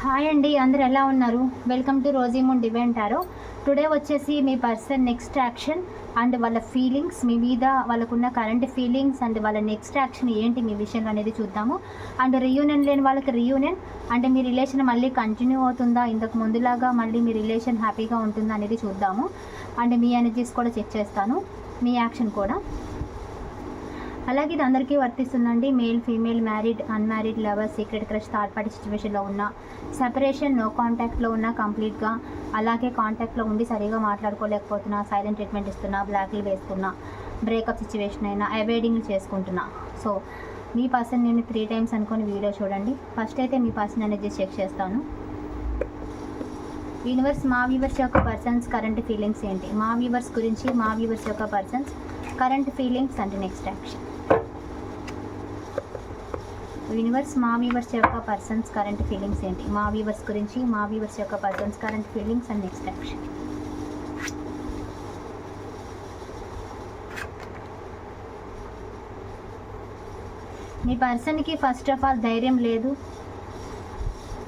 Hi అండి అందరు ఎలా ఉన్నారు? Welcome to rosy moon divine tarot today వచ్చేసి మీ పర్సన్ నెక్స్ట్ యాక్షన్ అండ్ వాళ్ళ ఫీలింగ్స్ మీ మీద వాళ్ళకున్న కరెంట్ ఫీలింగ్స్ అండ్ వాళ్ళ నెక్స్ట్ యాక్షన్ ఏంటి మీ విషయంలో అనేది చూద్దాము. అండ్ రియూనియన్ లేని వాళ్ళకి రియూనియన్ అంటే మీ రిలేషన్ మళ్ళీ కంటిన్యూ అవుతుందా ఇంతకు ముందులాగా మళ్ళీ మీ రిలేషన్ హ్యాపీగా ఉంటుందా అనేది చూద్దాము. అండ్ మీ ఎనర్జీస్ కూడా చెక్ చేస్తాను మీ యాక్షన్ కూడా. అలాగే ఇది అందరికీ వర్తిస్తుందండి. Male female married unmarried lover secret crush third party సిచ్యువేషన్లో ఉన్న సెపరేషన్ నో కాంటాక్ట్లో ఉన్న కంప్లీట్గా అలాగే కాంటాక్ట్లో ఉండి సరిగా మాట్లాడుకోలేకపోతున్నా సైలెంట్ ట్రీట్మెంట్ ఇస్తున్నా బ్లాక్లు వేస్తున్నా బ్రేకప్ సిచ్యువేషన్ అయినా అవాయిడింగ్లు చేసుకుంటున్నా. సో మీ పర్సన్ నేను త్రీ టైమ్స్ అనుకొని వీడియో చూడండి. ఫస్ట్ అయితే మీ పర్సన్ అనేది చెక్ చేస్తాను. యూనివర్స్ మా వ్యూవర్స్ యొక్క పర్సన్స్ కరెంట్ ఫీలింగ్స్ ఏంటి? మా వ్యూవర్స్ గురించి మా వ్యూవర్స్ యొక్క persons current feelings and next action. Universe మా వ్యూవర్స్ యొక్క పర్సన్స్ కరెంట్ ఫీలింగ్స్ ఏంటి? మా వ్యూవర్స్ గురించి మా వ్యూవర్స్ యొక్క persons current feelings and next action మీ పర్సన్కి ఫస్ట్ ఆఫ్ ఆల్ ధైర్యం లేదు.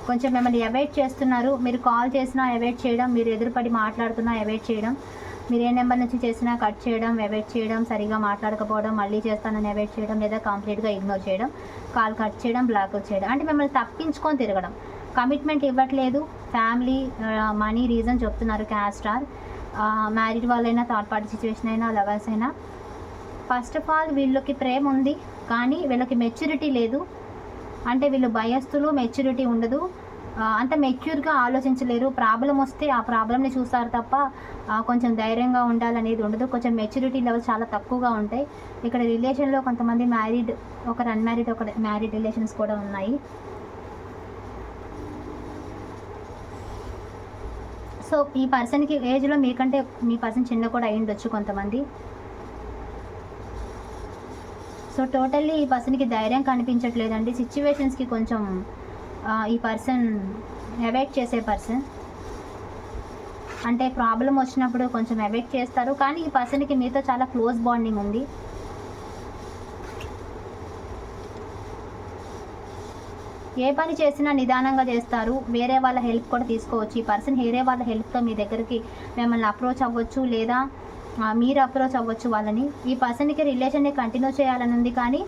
కొంచెం మిమ్మల్ని అవాయిడ్ చేస్తున్నారు. మీరు కాల్ చేసినా అవాయిడ్ చేయడం మీరు ఎదురుపడి మాట్లాడుతున్నా అవాయిడ్ చేయడం. మీరు ఏ నెంబర్ నుంచి చేసినా కట్ చేయడం ఎవైట్ చేయడం సరిగా మాట్లాడకపోవడం మళ్ళీ చేస్తానని అవాయిడ్ చేయడం లేదా కంప్లీట్గా ఇగ్నోర్ చేయడం కాల్ కట్ చేయడం బ్లాక్ చేయడం. అంటే మిమ్మల్ని తప్పించుకొని తిరగడం. కమిట్మెంట్ ఇవ్వట్లేదు. ఫ్యామిలీ మనీ రీజన్ చెప్తున్నారు క్యాస్టార్ మ్యారీడ్ uh, వాళ్ళైనా థర్డ్ పార్టీ సిచ్యువేషన్ అయినా లవర్స్ అయినా. ఫస్ట్ ఆఫ్ ఆల్ వీళ్ళకి ప్రేమ ఉంది కానీ వీళ్ళకి మెచ్యూరిటీ లేదు. అంటే వీళ్ళు భయస్తులు మెచ్యూరిటీ ఉండదు. అంత మెచ్యూర్గా ఆలోచించలేరు. ప్రాబ్లం వస్తే ఆ ప్రాబ్లమ్ని చూస్తారు తప్ప కొంచెం ధైర్యంగా ఉండాలనేది ఉండదు. కొంచెం మెచ్యూరిటీ లెవెల్ చాలా తక్కువగా ఉంటాయి. ఇక్కడ రిలేషన్లో కొంతమంది మ్యారీడ్ ఒకరు అన్మ్యారీడ్ ఒకరు మ్యారీడ్ రిలేషన్స్ కూడా ఉన్నాయి. సో ఈ పర్సన్కి ఏజ్లో మీకంటే మీ పర్సన్ చిన్న కూడా అయి ఉండొచ్చు కొంతమంది. సో టోటల్లీ ఈ పర్సన్కి ధైర్యం కనిపించట్లేదండి. సిచ్యువేషన్స్కి కొంచెం ఈ పర్సన్ అవాయిడ్ చేసే పర్సన్. అంటే ప్రాబ్లం వచ్చినప్పుడు కొంచెం అవాయిడ్ చేస్తారు. కానీ ఈ పర్సన్కి మీతో చాలా క్లోజ్ బాండింగ్ ఉంది. ఏ పని చేసినా నిదానంగా చేస్తారు. వేరే వాళ్ళ హెల్ప్ కూడా తీసుకోవచ్చు. ఈ పర్సన్ వేరే వాళ్ళ హెల్ప్తో మీ దగ్గరికి మిమ్మల్ని అప్రోచ్ అవ్వచ్చు. లేదా మీరు అప్రోచ్ అవ్వచ్చు వాళ్ళని. ఈ పర్సన్కి రిలేషన్ని కంటిన్యూ చేయాలని ఉంది కానీ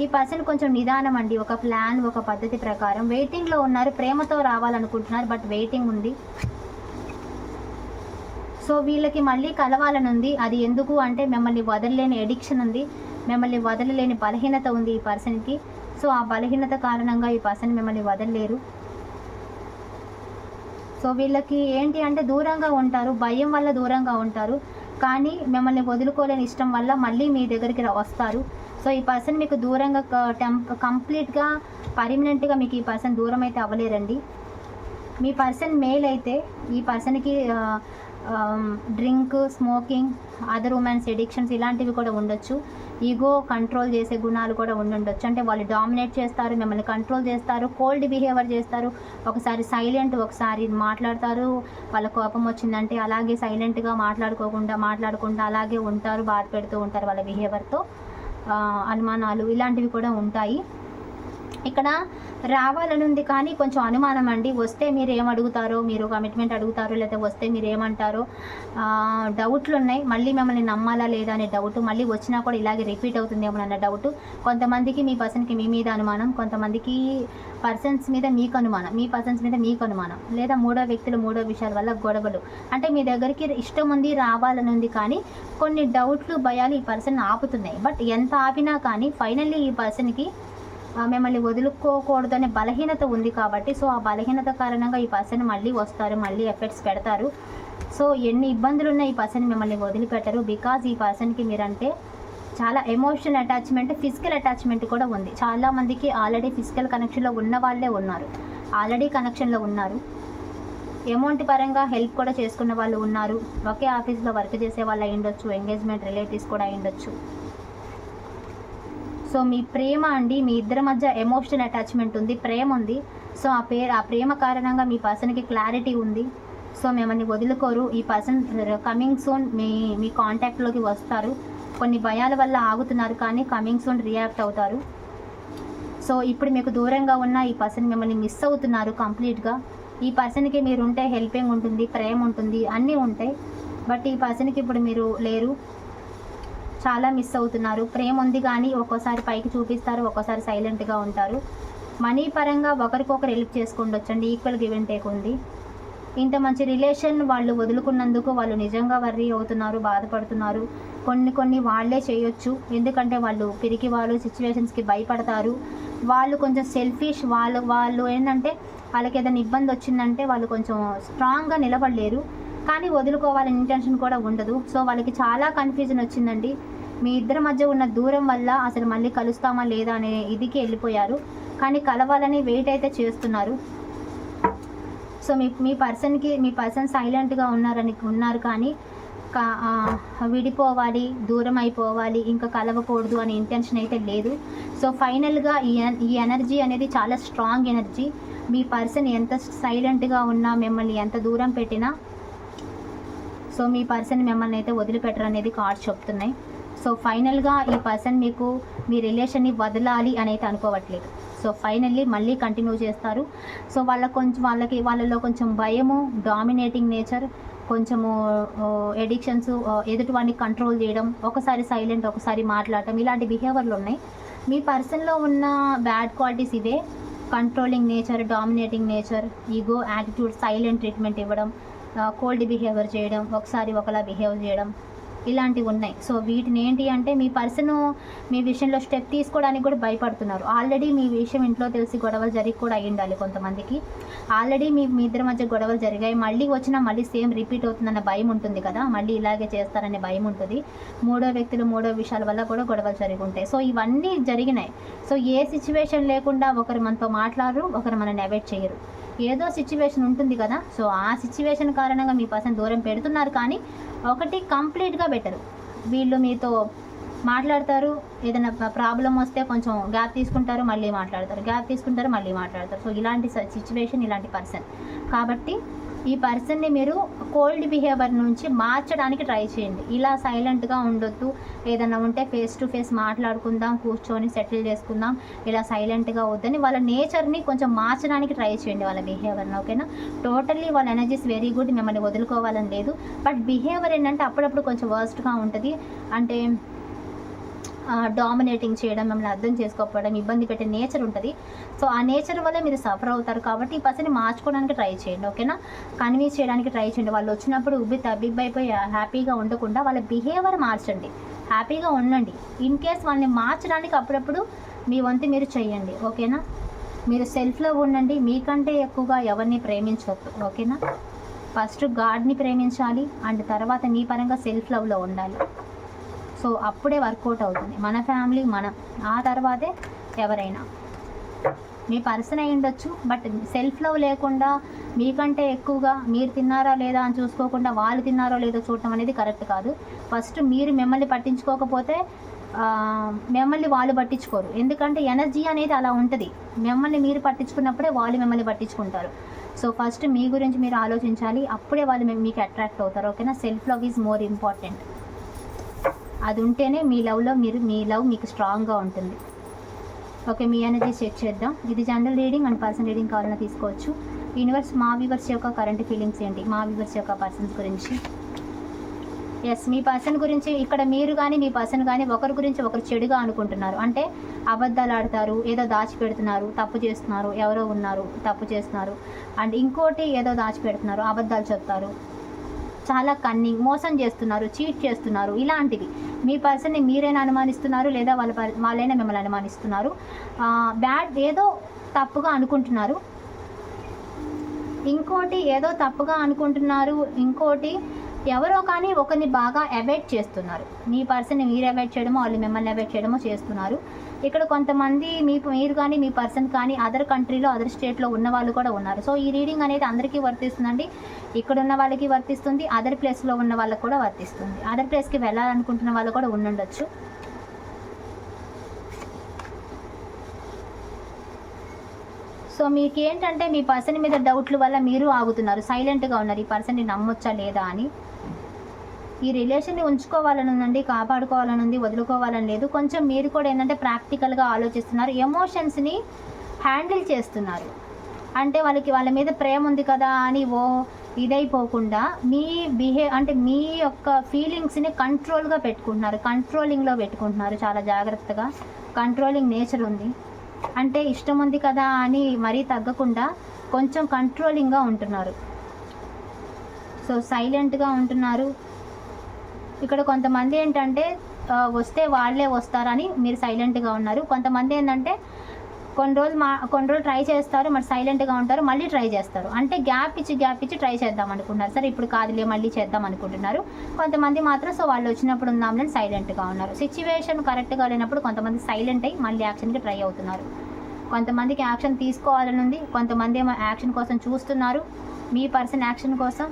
ఈ పర్సన్ కొంచెం నిదానం అండి. ఒక ప్లాన్ ఒక పద్ధతి ప్రకారం. వెయిటింగ్లో ఉన్నారు ప్రేమతో రావాలనుకుంటున్నారు బట్ వెయిటింగ్ ఉంది. సో వీళ్ళకి మళ్ళీ కలవాలని ఉంది అది ఎందుకు అంటే మిమ్మల్ని వదలలేని ఎడిక్షన్ ఉంది. మిమ్మల్ని వదలలేని బలహీనత ఉంది ఈ పర్సన్కి సో ఆ బలహీనత కారణంగా ఈ పర్సన్ మిమ్మల్ని వదలలేరు. సో వీళ్ళకి ఏంటి అంటే దూరంగా ఉంటారు. భయం వల్ల దూరంగా ఉంటారు. కానీ మిమ్మల్ని వదులుకోలేని ఇష్టం వల్ల మళ్ళీ మీ దగ్గరికి వస్తారు. సో ఈ పర్సన్ మీకు దూరంగా టెంప్ కంప్లీట్గా పర్మనెంట్గా మీకు ఈ పర్సన్ దూరం అయితే అవ్వలేరండి. మీ పర్సన్ మేల్ అయితే ఈ పర్సన్కి drink smoking other womens addictions ఇలాంటివి కూడా ఉండొచ్చు. ఈగో కంట్రోల్ చేసే గుణాలు కూడా ఉండుండొచ్చు. అంటే వాళ్ళు డామినేట్ చేస్తారు మిమ్మల్ని కంట్రోల్ చేస్తారు కోల్డ్ బిహేవియర్ చేస్తారు. ఒకసారి సైలెంట్ ఒకసారి మాట్లాడతారు. వాళ్ళ కోపం వచ్చిందంటే అలాగే సైలెంట్గా మాట్లాడుకోకుండా మాట్లాడకుండా అలాగే ఉంటారు బాధ పెడుతూ ఉంటారు వాళ్ళ బిహేవియర్తో అనుమానాలు ఇలాంటివి కూడా ఉంటాయి. ఇక్కడ రావాలని ఉంది కానీ కొంచెం అనుమానం అండి. వస్తే మీరు ఏం అడుగుతారో మీరు కమిట్మెంట్ అడుగుతారో లేదా వస్తే మీరు ఏమంటారో డౌట్లు ఉన్నాయి మళ్ళీ మిమ్మల్ని నమ్మాలా లేదా అనే డౌట్ మళ్ళీ వచ్చినా కూడా ఇలాగే రిపీట్ అవుతుందేమో అన్న డౌట్. కొంతమందికి మీ పర్సన్కి మీ మీద అనుమానం కొంతమందికి పర్సన్స్ మీద మీకు అనుమానం మీ పర్సన్స్ మీద మీకు అనుమానం లేదా మూడో వ్యక్తులు మూడో విషయాల వల్ల గొడవలు. అంటే మీ దగ్గరికి ఇష్టం ఉంది రావాలని ఉంది కానీ కొన్ని డౌట్లు భయాలు ఈ పర్సన్ ఆపుతున్నాయి. బట్ ఎంత ఆపినా కానీ ఫైనల్లీ ఈ పర్సన్కి మిమ్మల్ని వదులుకోకూడదనే బలహీనత ఉంది కాబట్టి సో ఆ బలహీనత కారణంగా ఈ పర్సన్ మళ్ళీ వస్తారు మళ్ళీ ఎఫెక్ట్స్ పెడతారు. సో ఎన్ని ఇబ్బందులు ఉన్నా ఈ పర్సన్ మిమ్మల్ని వదిలిపెట్టరు. బికాజ్ ఈ పర్సన్కి మీరంటే చాలా ఎమోషనల్ అటాచ్మెంట్ ఫిజికల్ అటాచ్మెంట్ కూడా ఉంది. చాలామందికి ఆల్రెడీ ఫిజికల్ కనెక్షన్లో ఉన్న వాళ్ళే ఉన్నారు. ఆల్రెడీ కనెక్షన్లో ఉన్నారు. అమౌంట్ పరంగా హెల్ప్ కూడా చేసుకున్న వాళ్ళు ఉన్నారు. ఒకే ఆఫీస్లో వర్క్ చేసే వాళ్ళు అయి ఉండొచ్చు ఎంగేజ్మెంట్ రిలేటివ్స్ కూడా అయి ఉండొచ్చు సో మీ ప్రేమ అండి మీ ఇద్దరి మధ్య ఎమోషనల్ అటాచ్మెంట్ ఉంది ప్రేమ ఉంది. సో ఆ పేరు ఆ ప్రేమ కారణంగా మీ పర్సన్కి క్లారిటీ ఉంది. సో మిమ్మల్ని వదులుకోరు. ఈ పర్సన్ కమింగ్ సూన్ మీ మీ కాంటాక్ట్లోకి వస్తారు. కొన్ని భయాల వల్ల ఆగుతున్నారు కానీ కమింగ్ సూన్ రియాక్ట్ అవుతారు. సో ఇప్పుడు మీకు దూరంగా ఉన్న ఈ పర్సన్ మిమ్మల్ని మిస్ అవుతున్నారు కంప్లీట్గా ఈ పర్సన్కి మీరు ఉంటే హెల్పింగ్ ఉంటుంది ప్రేమ ఉంటుంది అన్నీ ఉంటాయి. బట్ ఈ పర్సన్కి ఇప్పుడు మీరు లేరు. చాలా మిస్ అవుతున్నారు. ప్రేమ ఉంది కానీ ఒక్కోసారి పైకి చూపిస్తారు ఒక్కోసారి సైలెంట్గా ఉంటారు. మనీ పరంగా ఒకరికొకరు హెల్ప్ చేసుకుండొచ్చండి. ఈక్వల్ గివ్ అండ్ టేక్ ఉంది. ఇంత మంచి రిలేషన్ వాళ్ళు వదులుకున్నందుకు వాళ్ళు నిజంగా వర్రీ అవుతున్నారు బాధపడుతున్నారు. కొన్ని కొన్ని వాళ్ళే చేయొచ్చు. ఎందుకంటే వాళ్ళు పిరికి వాళ్ళు సిచ్యువేషన్స్కి భయపడతారు. వాళ్ళు కొంచెం సెల్ఫిష్ వాళ్ళు వాళ్ళు ఏంటంటే వాళ్ళకి ఏదైనా ఇబ్బంది వచ్చిందంటే వాళ్ళు కొంచెం స్ట్రాంగ్గా నిలబడలేరు. కానీ వదులుకోవాలని ఇంటెన్షన్ కూడా ఉండదు. సో వాళ్ళకి చాలా కన్ఫ్యూజన్ వచ్చిందండి. మీ ఇద్దరి మధ్య ఉన్న దూరం వల్ల అసలు మళ్ళీ కలుస్తామా లేదా అనే ఇదికి వెళ్ళిపోయారు. కానీ కలవాలని వెయిట్ అయితే చేస్తున్నారు. సో మీ మీ పర్సన్కి మీ పర్సన్ సైలెంట్గా ఉన్నారని ఉన్నారు కానీ విడిపోవాలి దూరం అయిపోవాలి ఇంకా కలవకూడదు అనే ఇంటెన్షన్ అయితే లేదు. సో ఫైనల్గా ఈ ఈ ఎనర్జీ అనేది చాలా స్ట్రాంగ్ ఎనర్జీ మీ పర్సన్ ఎంత సైలెంట్గా ఉన్నా మిమ్మల్ని ఎంత దూరం పెట్టినా సో మీ పర్సన్ మిమ్మల్ని అయితే వదిలిపెట్టరు అనేది కార్డ్స్ చెప్తున్నాయి. సో ఫైనల్గా ఈ పర్సన్ మీకు మీ రిలేషన్ని వదలాలి అనేది అనుకోవట్లేదు. సో ఫైనల్లీ మళ్ళీ కంటిన్యూ చేస్తారు. సో వాళ్ళ కొంచెం వాళ్ళకి వాళ్ళలో కొంచెం భయము డామినేటింగ్ నేచర్ కొంచెము ఎడిక్షన్స్ ఎదుటివాడిని కంట్రోల్ చేయడం ఒకసారి సైలెంట్ ఒకసారి మాట్లాడటం ఇలాంటి బిహేవియర్లు ఉన్నాయి. మీ పర్సన్లో ఉన్న బ్యాడ్ క్వాలిటీస్ ఇవే. Controlling nature dominating nature ego attitude silent treatment ఇవ్వడం కోల్డ్ బిహేవియర్ చేయడం ఒకసారి ఒకలా బిహేవ్ చేయడం ఇలాంటివి ఉన్నాయి. సో వీటిని ఏంటి అంటే మీ పర్సన్ మీ విషయంలో స్టెప్ తీసుకోవడానికి కూడా భయపడుతున్నారు. ఆల్రెడీ మీ విషయం ఇంట్లో తెలిసి గొడవలు జరిగి కూడా అయి ఉండాలి కొంతమందికి. ఆల్రెడీ మీ మీ ఇద్దరి మధ్య గొడవలు జరిగాయి. మళ్ళీ వచ్చినా మళ్ళీ సేమ్ రిపీట్ అవుతుందన్న భయం ఉంటుంది కదా. మళ్ళీ ఇలాగే చేస్తారనే భయం ఉంటుంది. మూడో వ్యక్తులు మూడో విషయాల వల్ల కూడా గొడవలు జరిగి ఉంటాయి. సో ఇవన్నీ జరిగినాయి. సో ఏ సిచ్యువేషన్ లేకుండా ఒకరు మనతో మాట్లాడరు ఒకరు మనల్ని అవాయిడ్ చేయరు. ఏదో సిచ్యువేషన్ ఉంటుంది కదా. సో ఆ సిచ్యువేషన్ కారణంగా మీ పర్సన్ దూరం పెడుతున్నారు కానీ ఒకటి కంప్లీట్గా బెటర్ వీళ్ళు మీతో మాట్లాడతారు. ఏదైనా ప్రాబ్లం వస్తే కొంచెం గ్యాప్ తీసుకుంటారు మళ్ళీ మాట్లాడతారు. గ్యాప్ తీసుకుంటారు మళ్ళీ మాట్లాడతారు. సో ఇలాంటి సిచ్యువేషన్ ఇలాంటి పర్సన్ కాబట్టి ఈ పర్సన్ని మీరు కోల్డ్ బిహేవియర్ నుంచి మార్చడానికి ట్రై చేయండి. ఇలా సైలెంట్గా ఉండొద్దు. ఏదైనా ఉంటే ఫేస్ టు ఫేస్ మాట్లాడుకుందాం కూర్చొని సెటిల్ చేసుకుందాం. ఇలా సైలెంట్గా వద్దని వాళ్ళ నేచర్ని కొంచెం మార్చడానికి ట్రై చేయండి వాళ్ళ బిహేవియర్ని ఓకేనా? టోటల్లీ వాళ్ళ ఎనర్జీస్ వెరీ గుడ్ మిమ్మల్ని వదులుకోవాలని లేదు. బట్ బిహేవియర్ ఏంటంటే అప్పుడప్పుడు కొంచెం వర్స్ట్గా ఉంటుంది. అంటే డామినేటింగ్ చేయడం మిమ్మల్ని అర్థం చేసుకోకపోవడం ఇబ్బంది పెట్టే నేచర్ ఉంటుంది. సో ఆ నేచర్ వల్ల మీరు సఫర్ అవుతారు కాబట్టి ఈ పర్సన్ని మార్చుకోవడానికి ట్రై చేయండి ఓకేనా కన్విన్స్ చేయడానికి ట్రై చేయండి. వాళ్ళు వచ్చినప్పుడు ఉబ్బి తబ్బిబ్బైపోయి హ్యాపీగా ఉండకుండా వాళ్ళ బిహేవియర్ మార్చండి. హ్యాపీగా ఉండండి. ఇన్ కేస్ వాళ్ళని మార్చడానికి అప్పుడప్పుడు మీ వంతు మీరు చేయండి ఓకేనా మీరు సెల్ఫ్లో ఉండండి. మీకంటే ఎక్కువగా ఎవరిని ప్రేమించవద్దు ఓకేనా ఫస్ట్ గాడ్ని ప్రేమించాలి. అండ్ తర్వాత మీ పరంగా సెల్ఫ్ లవ్లో ఉండాలి. సో అప్పుడే వర్కౌట్ అవుతుంది. మన ఫ్యామిలీ మనం. ఆ తర్వాతే ఎవరైనా. మీ పర్సన్ అయి ఉండొచ్చు బట్ సెల్ఫ్ లవ్ లేకుండా మీకంటే ఎక్కువగా మీరు తిన్నారా లేదా అని చూసుకోకుండా వాళ్ళు తిన్నారో లేదో చూడటం అనేది కరెక్ట్ కాదు. ఫస్ట్ మీరు మిమ్మల్ని పట్టించుకోకపోతే మిమ్మల్ని వాళ్ళు పట్టించుకోరు. ఎందుకంటే ఎనర్జీ అనేది అలా ఉంటుంది. మిమ్మల్ని మీరు పట్టించుకున్నప్పుడే వాళ్ళు మిమ్మల్ని పట్టించుకుంటారు. సో ఫస్ట్ మీ గురించి మీరు ఆలోచించాలి. అప్పుడే వాళ్ళు మీకు అట్రాక్ట్ అవుతారు. ఓకేనా? Self love is more important. అది ఉంటేనే మీ లవ్లో మీరు మీ లవ్ మీకు స్ట్రాంగ్గా ఉంటుంది. ఓకే మీ ఎనర్జీ చెక్ చేద్దాం. ఇది general reading and person reading కావాలన్నా తీసుకోవచ్చు. యూనివర్స్ మా వ్యూవర్స్ యొక్క కరెంట్ ఫీలింగ్స్ ఏంటి? మా వ్యూవర్స్ యొక్క పర్సన్స్ గురించి. ఎస్ మీ పర్సన్ గురించి ఇక్కడ మీరు కానీ మీ పర్సన్ కానీ ఒకరి గురించి ఒకరు చెడుగా అనుకుంటున్నారు. అంటే అబద్ధాలు ఆడతారు ఏదో దాచిపెడుతున్నారు తప్పు చేస్తున్నారు ఎవరో ఉన్నారు తప్పు చేస్తున్నారు. అండ్ ఇంకోటి ఏదో దాచిపెడుతున్నారు అబద్ధాలు చెప్తారు. చాలా కన్నింగ్ మోసం చేస్తున్నారు చీట్ చేస్తున్నారు ఇలాంటివి. మీ పర్సన్ని మీరైనా అనుమానిస్తున్నారు లేదా వాళ్ళ పర్- వాళ్ళైనా మిమ్మల్ని అనుమానిస్తున్నారు. బ్యాడ్ ఏదో తప్పుగా అనుకుంటున్నారు. ఇంకోటి ఏదో తప్పుగా అనుకుంటున్నారు. ఇంకోటి ఎవరో కానీ ఒకరిని బాగా అవాయిడ్ చేస్తున్నారు. మీ పర్సన్ని మీరు అవాయిడ్ చేయడమో వాళ్ళు మిమ్మల్ని అవాయిడ్ చేయడమో చేస్తున్నారు. ఇక్కడ కొంతమంది మీ మీరు కానీ మీ పర్సన్ కానీ అదర్ కంట్రీలో అదర్ స్టేట్లో ఉన్న వాళ్ళు కూడా ఉన్నారు. సో ఈ రీడింగ్ అనేది అందరికీ వర్తిస్తుందండి. ఇక్కడ ఉన్న వాళ్ళకి వర్తిస్తుంది అదర్ ప్లేస్లో ఉన్న వాళ్ళకి కూడా వర్తిస్తుంది. అదర్ ప్లేస్కి వెళ్ళాలనుకుంటున్న వాళ్ళు కూడా ఉండుండొచ్చు. సో మీకు ఏంటంటే మీ పర్సన్ మీద డౌట్ల వల్ల మీరు ఆగుతున్నారు. సైలెంట్గా ఉన్నారు. ఈ పర్సన్ని నమ్మొచ్చా లేదా అని. ఈ రిలేషన్ని ఉంచుకోవాలని ఉందండి కాపాడుకోవాలని ఉంది వదులుకోవాలని లేదు. కొంచెం మీరు కూడా ఏంటంటే ప్రాక్టికల్గా ఆలోచిస్తున్నారు. ఎమోషన్స్ని హ్యాండిల్ చేస్తున్నారు. అంటే వాళ్ళకి వాళ్ళ మీద ప్రేమ ఉంది కదా అని ఓ ఇదైపోకుండా మీ బిహేవ్ అంటే మీ యొక్క ఫీలింగ్స్ని కంట్రోల్గా పెట్టుకుంటున్నారు. కంట్రోలింగ్లో పెట్టుకుంటున్నారు చాలా జాగ్రత్తగా. కంట్రోలింగ్ నేచర్ ఉంది. అంటే ఇష్టం ఉంది కదా అని మరీ తగ్గకుండా కొంచెం కంట్రోలింగ్గా ఉంటున్నారు. సో సైలెంట్గా ఉంటున్నారు. ఇక్కడ కొంతమంది ఏంటంటే వస్తే వాళ్ళే వస్తారని మీరు సైలెంట్గా ఉన్నారు. కొంతమంది ఏంటంటే కొన్ని రోజులు మా కొన్ని రోజులు ట్రై చేస్తారు మరి సైలెంట్గా ఉంటారు మళ్ళీ ట్రై చేస్తారు. అంటే గ్యాప్ ఇచ్చి గ్యాప్ ఇచ్చి ట్రై చేద్దాం అనుకుంటున్నారు. సరే ఇప్పుడు కాదులే మళ్ళీ చేద్దాం అనుకుంటున్నారు. కొంతమంది మాత్రం సో వాళ్ళు వచ్చినప్పుడు ఉందామని సైలెంట్గా ఉన్నారు. సిచ్యువేషన్ కరెక్ట్గా లేనప్పుడు కొంతమంది సైలెంట్ అయ్యి మళ్ళీ యాక్షన్కి ట్రై అవుతున్నారు. కొంతమందికి యాక్షన్ తీసుకోవాలని ఉంది. కొంతమంది ఏమో యాక్షన్ కోసం చూస్తున్నారు. మీ పర్సన్ యాక్షన్ కోసం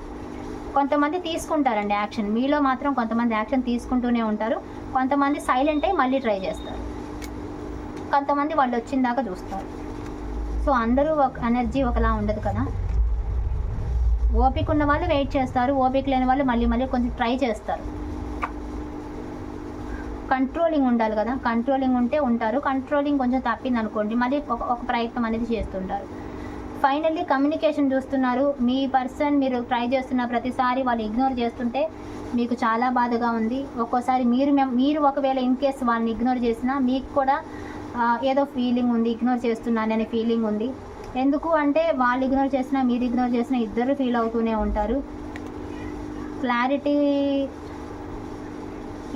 కొంతమంది తీసుకుంటారండి యాక్షన్. మీలో మాత్రం కొంతమంది యాక్షన్ తీసుకుంటూనే ఉంటారు. కొంతమంది సైలెంట్ అయ్యి మళ్ళీ ట్రై చేస్తారు. కొంతమంది వాళ్ళు వచ్చిన దాకా చూస్తారు. సో అందరూ ఒక ఎనర్జీ ఒకలా ఉండదు కదా. ఓపిక ఉన్న వాళ్ళు వెయిట్ చేస్తారు. ఓపిక లేని వాళ్ళు మళ్ళీ మళ్ళీ కొంచెం ట్రై చేస్తారు. కంట్రోలింగ్ ఉండాలి కదా. కంట్రోలింగ్ ఉంటే ఉంటారు. కంట్రోలింగ్ కొంచెం తప్పింది అనుకోండి మళ్ళీ ఒక ఒక ప్రయత్నం అనేది చేస్తుంటారు. ఫైనల్లీ కమ్యూనికేషన్ చూస్తున్నారు. మీ పర్సన్ మీరు ట్రై చేస్తున్న ప్రతిసారి వాళ్ళు ఇగ్నోర్ చేస్తుంటే మీకు చాలా బాధగా ఉంది. ఒక్కోసారి మీరు మీరు ఒకవేళ ఇన్ కేస్ వాళ్ళని ఇగ్నోర్ చేసినా మీకు కూడా ఏదో ఫీలింగ్ ఉంది ఇగ్నోర్ చేస్తున్నాననే ఫీలింగ్ ఉంది. ఎందుకు అంటే వాళ్ళు ఇగ్నోర్ చేసినా మీరు ఇగ్నోర్ చేసినా ఇద్దరు ఫీల్ అవుతూనే ఉంటారు. క్లారిటీ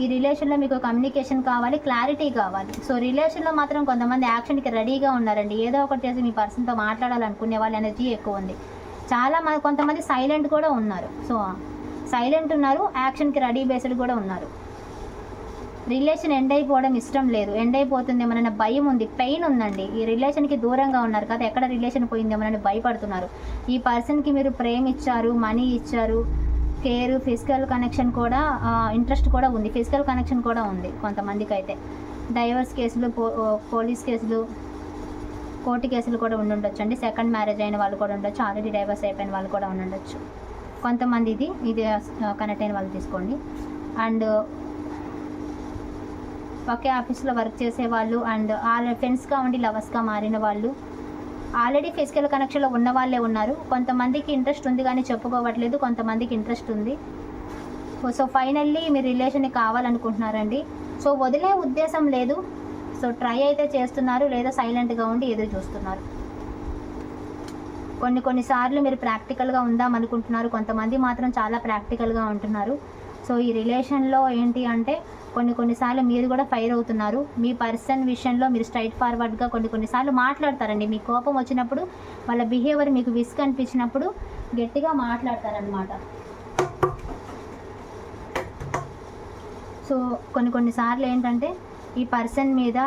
ఈ రిలేషన్లో మీకు కమ్యూనికేషన్ కావాలి క్లారిటీ కావాలి. సో రిలేషన్లో మాత్రం కొంతమంది యాక్షన్కి రెడీగా ఉన్నారండి. ఏదో ఒకటి చేసి మీ పర్సన్తో మాట్లాడాలనుకునే వాళ్ళ ఎనర్జీ ఎక్కువ ఉంది. చాలా మంది కొంతమంది సైలెంట్ కూడా ఉన్నారు. సో సైలెంట్ ఉన్నారు యాక్షన్కి రెడీ బేస్డ్ కూడా ఉన్నారు. రిలేషన్ ఎండ్ అయిపోవడం ఇష్టం లేదు. ఎండ్ అయిపోతుందేమోనన్న భయం ఉంది పెయిన్ ఉందండి. ఈ రిలేషన్కి దూరంగా ఉన్నారు కదా ఎక్కడ రిలేషన్ పోయిందేమోనని భయపడుతున్నారు. ఈ పర్సన్కి మీరు ప్రేమ ఇచ్చారు మనీ ఇచ్చారు కేర్ ఫిజికల్ కనెక్షన్ కూడా ఇంట్రెస్ట్ కూడా ఉంది. ఫిజికల్ కనెక్షన్ కూడా ఉంది కొంతమందికి అయితే డైవర్స్ కేసులు పో పోలీస్ కేసులు కోర్టు కేసులు కూడా ఉండుండొచ్చు అండి సెకండ్ మ్యారేజ్ అయిన వాళ్ళు కూడా ఉండొచ్చు. ఆల్రెడీ డైవర్స్ అయిపోయిన వాళ్ళు కూడా ఉండొచ్చు కొంతమంది ఇది ఇది కనెక్ట్ అయిన వాళ్ళు తీసుకోండి. అండ్ ఒకే ఆఫీస్లో వర్క్ చేసే వాళ్ళు అండ్ ఫ్రెండ్స్గా ఉండి లవర్స్గా మారిన వాళ్ళు ఆల్రెడీ ఫిజికల్ కనెక్షన్లో ఉన్న వాళ్ళే ఉన్నారు. కొంతమందికి ఇంట్రెస్ట్ ఉంది కానీ చెప్పుకోవట్లేదు. కొంతమందికి ఇంట్రెస్ట్ ఉంది. సో ఫైనల్లీ మీ రిలేషన్ని కావాలనుకుంటున్నారండి. సో వదిలే ఉద్దేశం లేదు. సో ట్రై అయితే చేస్తున్నారు లేదా సైలెంట్గా ఉండి ఎదురు చూస్తున్నారు. కొన్ని కొన్నిసార్లు మీరు ప్రాక్టికల్గా ఉందాం అనుకుంటున్నారు. కొంతమంది మాత్రం చాలా ప్రాక్టికల్గా ఉంటున్నారు. సో ఈ రిలేషన్లో ఏంటి అంటే కొన్ని కొన్నిసార్లు మీరు కూడా ఫైర్ అవుతున్నారు. మీ పర్సన్ విషయంలో మీరు స్ట్రైట్ ఫార్వర్డ్గా కొన్ని కొన్నిసార్లు మాట్లాడతారండి. మీ కోపం వచ్చినప్పుడు వాళ్ళ బిహేవియర్ మీకు విస్క్ అనిపించినప్పుడు గట్టిగా మాట్లాడతారనమాట సో కొన్ని కొన్నిసార్లు ఏంటంటే ఈ పర్సన్ మీద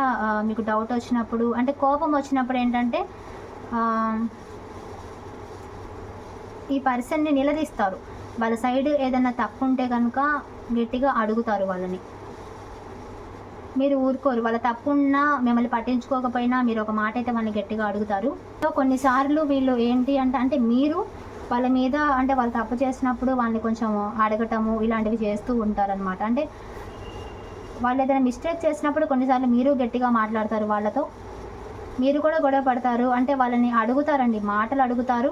మీకు డౌట్ వచ్చినప్పుడు అంటే కోపం వచ్చినప్పుడు ఏంటంటే ఈ పర్సన్ని నిలదీస్తారు. వాళ్ళ సైడ్ ఏదైనా తప్పు ఉంటే కనుక గట్టిగా అడుగుతారు వాళ్ళని. మీరు ఊరుకోరు. వాళ్ళ తప్పున్నా మిమ్మల్ని పట్టించుకోకపోయినా మీరు ఒక మాట అయితే వాళ్ళని గట్టిగా అడుగుతారు. సో కొన్నిసార్లు వీళ్ళు ఏంటి అంటే అంటే మీరు వాళ్ళ మీద అంటే వాళ్ళు తప్పు చేసినప్పుడు వాళ్ళని కొంచెం అడగటము ఇలాంటివి చేస్తూ ఉంటారనమాట అంటే వాళ్ళు ఏదైనా మిస్టేక్ చేసినప్పుడు కొన్నిసార్లు మీరు గట్టిగా మాట్లాడతారు వాళ్ళతో. మీరు కూడా గొడవ పడతారు. అంటే వాళ్ళని అడుగుతారండి. మాటలు అడుగుతారు.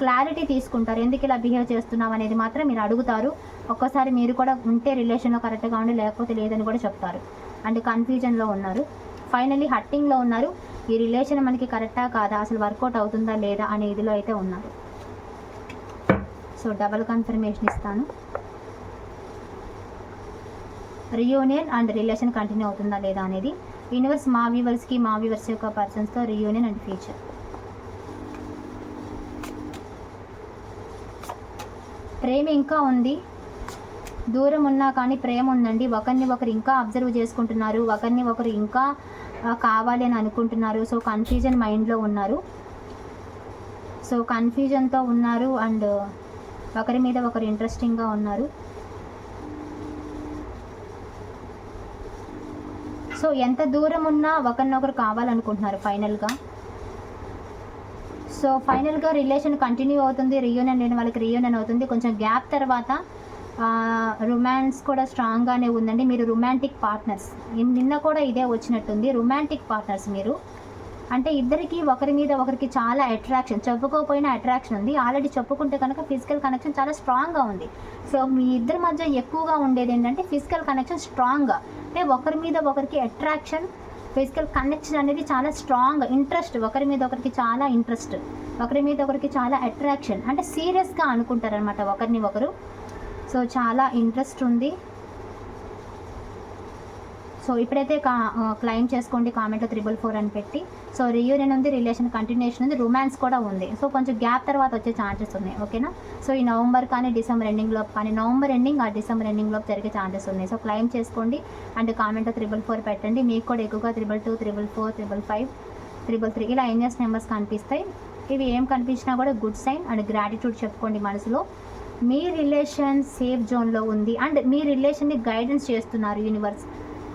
క్లారిటీ తీసుకుంటారు. ఎందుకు ఇలా బిహేవ్ చేస్తున్నాం అనేది మాత్రం మీరు అడుగుతారు. ఒక్కసారి మీరు కూడా ఉంటే రిలేషన్లో కరెక్ట్గా ఉండి లేకపోతే లేదని కూడా చెప్తారు. అంటే కన్ఫ్యూజన్లో ఉన్నారు. ఫైనలీ హట్టింగ్లో ఉన్నారు. ఈ రిలేషన్ మనకి కరెక్టా కాదా? అసలు వర్కౌట్ అవుతుందా లేదా అనే ఇదిలో అయితే ఉన్నారు. సో డబల్ కన్ఫర్మేషన్ ఇస్తాను. రియూనియన్ అండ్ రిలేషన్ కంటిన్యూ అవుతుందా లేదా అనేది యూనివర్స్ మా వ్యూవర్స్కి మా వ్యూవర్స్ యొక్క పర్సన్స్తో రియూనియన్ అండ్ ఫ్యూచర్ ప్రేమ ఇంకా ఉంది. దూరం ఉన్నా కానీ ప్రేమ ఉందండి ఒకరిని ఒకరు ఇంకా అబ్జర్వ్ చేసుకుంటున్నారు. ఒకరిని ఒకరు ఇంకా కావాలి అని అనుకుంటున్నారు. సో కన్ఫ్యూజన్ మైండ్లో ఉన్నారు. సో కన్ఫ్యూజన్తో ఉన్నారు అండ్ ఒకరి మీద ఒకరు ఇంట్రెస్టింగ్గా ఉన్నారు. సో ఎంత దూరం ఉన్నా ఒకరినొకరు కావాలనుకుంటున్నారు ఫైనల్గా సో ఫైనల్గా రిలేషన్ కంటిన్యూ అవుతుంది. రియూనియన్ లేని వాళ్ళకి రియూనియన్ అవుతుంది. కొంచెం గ్యాప్ తర్వాత రొమాన్స్ కూడా స్ట్రాంగ్గానే ఉందండి. మీరు రొమాంటిక్ పార్ట్నర్స్ నిన్న కూడా ఇదే వచ్చినట్టుంది. రొమాంటిక్ పార్ట్నర్స్ మీరు. అంటే ఇద్దరికి ఒకరి మీద ఒకరికి చాలా అట్రాక్షన్ చెప్పుకోకపోయినా అట్రాక్షన్ ఉంది. ఆల్రెడీ చెప్పుకుంటే కనుక ఫిజికల్ కనెక్షన్ చాలా స్ట్రాంగ్గా ఉంది. సో మీ ఇద్దరి మధ్య ఎక్కువగా ఉండేది ఏంటంటే ఫిజికల్ కనెక్షన్ స్ట్రాంగ్గా అంటే ఒకరి మీద ఒకరికి అట్రాక్షన్ ఫిజికల్ కనెక్షన్ అనేది చాలా స్ట్రాంగ్ ఇంట్రెస్ట్ ఒకరి మీద ఒకరికి చాలా ఇంట్రెస్ట్ ఒకరి మీద ఒకరికి చాలా అట్రాక్షన్ అంటే సీరియస్గా అనుకుంటారనమాట ఒకరిని ఒకరు. సో చాలా ఇంట్రెస్ట్ ఉంది. సో ఇప్పుడైతే కా క్లైమ్ చేసుకోండి కామెంట్లో త్రిబుల్ ఫోర్ అని పెట్టి. సో రియూనియన్ ఉంది రిలేషన్ కంటిన్యూషన్ ఉంది రొమాన్స్ కూడా ఉంది. సో కొంచెం గ్యాప్ తర్వాత వచ్చే ఛాన్సెస్ ఉన్నాయి ఓకేనా సో ఈ నవంబర్ కానీ డిసెంబర్ ఎండింగ్లో కానీ నవంబర్ ఎండింగ్ ఆ డిసెంబర్ ఎండింగ్లో జరిగే ఛాన్సెస్ ఉన్నాయి. సో క్లైమ్ చేసుకోండి అండ్ కామెంట్లో త్రిబుల్ ఫోర్ పెట్టండి. మీకు కూడా ఎక్కువగా triple two triple four triple five triple three ఇలా ఏంజెస్ నెంబర్స్ కనిపిస్తాయి. ఇవి ఏం కనిపించినా కూడా గుడ్ సైన్ అండ్ గ్రాటిట్యూడ్ చెప్పుకోండి మనసులో. మీ రిలేషన్ సేఫ్ జోన్లో ఉంది అండ్ మీ రిలేషన్ని గైడెన్స్ చేస్తున్నారు యూనివర్స్.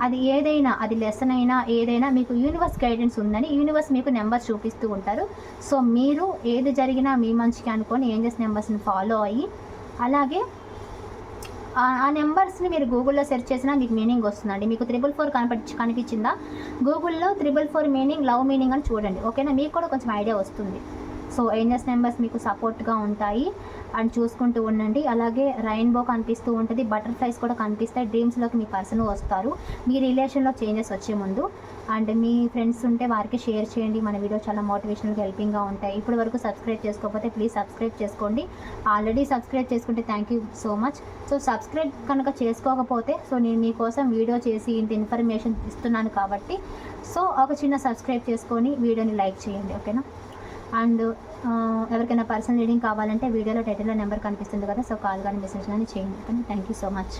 అది ఏదైనా అది లెసన్ అయినా ఏదైనా మీకు యూనివర్స్ గైడెన్స్ ఉందని యూనివర్స్ మీకు నెంబర్స్ చూపిస్తూ ఉంటారు. సో మీరు ఏది జరిగినా మీ మంచికి అనుకొని ఏంజెస్ నెంబర్స్ని ఫాలో అయ్యి అలాగే ఆ- ఆ నెంబర్స్ని మీరు గూగుల్లో సెర్చ్ చేసినా మీకు మీనింగ్ వస్తుందండి. మీకు త్రిబుల్ ఫోర్ కనిపించి కనిపించిందా? గూగుల్లో triple four meaning love meaning అని చూడండి. ఓకేనా? మీకు కూడా కొంచెం ఐడియా వస్తుంది. సో ఏంజెస్ నెంబర్స్ మీకు సపోర్ట్గా ఉంటాయి. అండ్ చూసుకుంటూ ఉండండి. అలాగే రెయిన్బో కనిపిస్తూ ఉంటుంది. బటర్ఫ్లైస్ కూడా కనిపిస్తాయి. డ్రీమ్స్లోకి మీ పర్సన్ వస్తారు. మీ రిలేషన్లో చేంజెస్ వచ్చే ముందు. అండ్ మీ ఫ్రెండ్స్ ఉంటే వారికి షేర్ చేయండి. మన వీడియో చాలా మోటివేషనల్గా హెల్పింగ్గా ఉంటాయి. ఇప్పటి వరకు సబ్స్క్రైబ్ చేసుకోకపోతే ప్లీజ్ సబ్స్క్రైబ్ చేసుకోండి. ఆల్రెడీ సబ్స్క్రైబ్ చేసుకుంటే thank you so much so subscribe కనుక చేసుకోకపోతే సో నేను మీకోసం వీడియో చేసి ఇంత ఇన్ఫర్మేషన్ ఇస్తున్నాను కాబట్టి సో ఒక చిన్న సబ్స్క్రైబ్ చేసుకొని వీడియోని లైక్ చేయండి. ఓకేనా అండ్ ఆ, ఎవరికైనా పర్సనల్ రీడింగ్ కావాలంటే వీడియోలో టైటిల్లో నెంబర్ కనిపిస్తుంది కదా సో కాల్ కానీ మెసేజ్ కానీ చేయండి. Thank you so much.